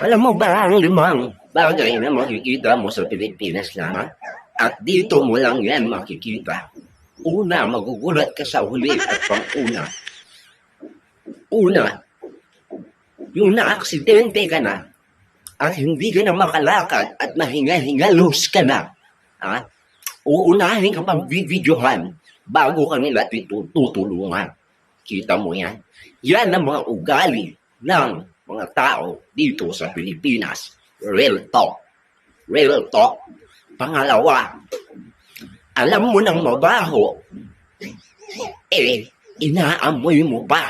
Alam mo ba ang limang bagay na makikita mo sa Pilipinas ha? At dito mo lang yan makikita. Una, magugulat ka sa huli at pang-una. Una, yung na-aksidente ka na at hindi ka na makalakad at mahinga-hingalos ka na, ha? Uunahin ka pang videohan bago ka nila tutulungan. Kita mo yan? Yan ang mga ugali ng mga tao dito sa Pilipinas. Real talk. Real talk. Pangalawa, alam mo ng mabaho, eh, inaamoy mo pa.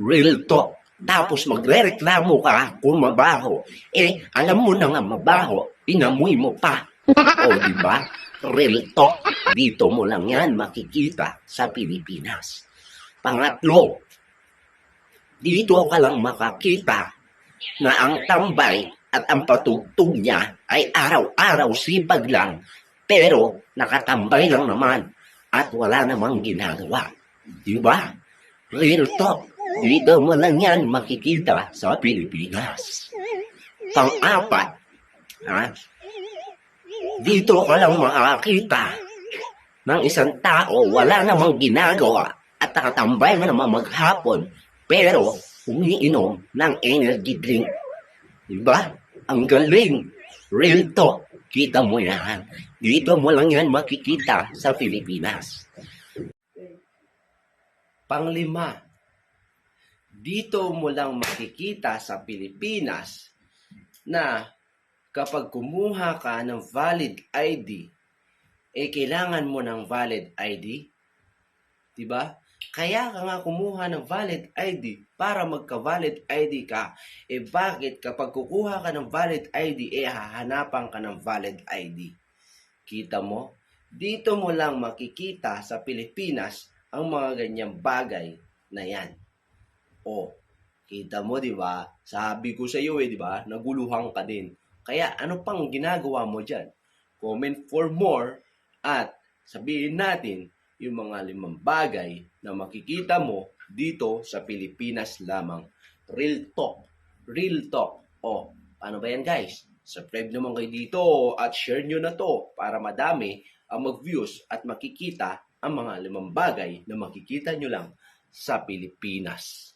Real talk. Tapos magre-reklamo ka kung mabaho. Eh, alam mo na nga mabaho, inamoy mo pa. o, di ba? Real talk. Dito mo lang yan makikita sa Pilipinas. Pangatlo, dito ka lang makakita na ang tambay at ang patugtog niya ay araw-araw sipag lang pero nakatambay lang naman at wala namang ginagawa. Di ba? Real talk. Dito mo lang yan makikita sa Pilipinas. Pang-apat, ha? Dito ka lang makakita ng isang tao wala namang ginagawa at nakatambay na naman maghapon pero umiinom ng energy drink. Diba? Ang galing. Real talk. Kita mo yan. Dito mo lang yan makikita sa Pilipinas. Panglima, dito mo lang makikita sa Pilipinas na kapag kumuha ka ng valid ID, eh kailangan mo ng valid ID. Diba? Kaya ka nga kumuha ng valid ID para magka-valid ID ka. Eh bakit kapag kukuha ka ng valid ID, eh hahanapan ka ng valid ID? Kita mo? Dito mo lang makikita sa Pilipinas ang mga ganyang bagay na yan. O, kita mo, di ba? Sabi ko sa iyo, eh, di ba? Naguluhan ka din. Kaya ano pang ginagawa mo dyan? Comment for more at sabihin natin yung mga limang bagay na makikita mo dito sa Pilipinas lamang. Real talk. Real talk. O, paano ba yan guys? Subscribe naman kayo dito at share nyo na to para madami ang mag-views at makikita ang mga limang bagay na makikita nyo lang sa Pilipinas.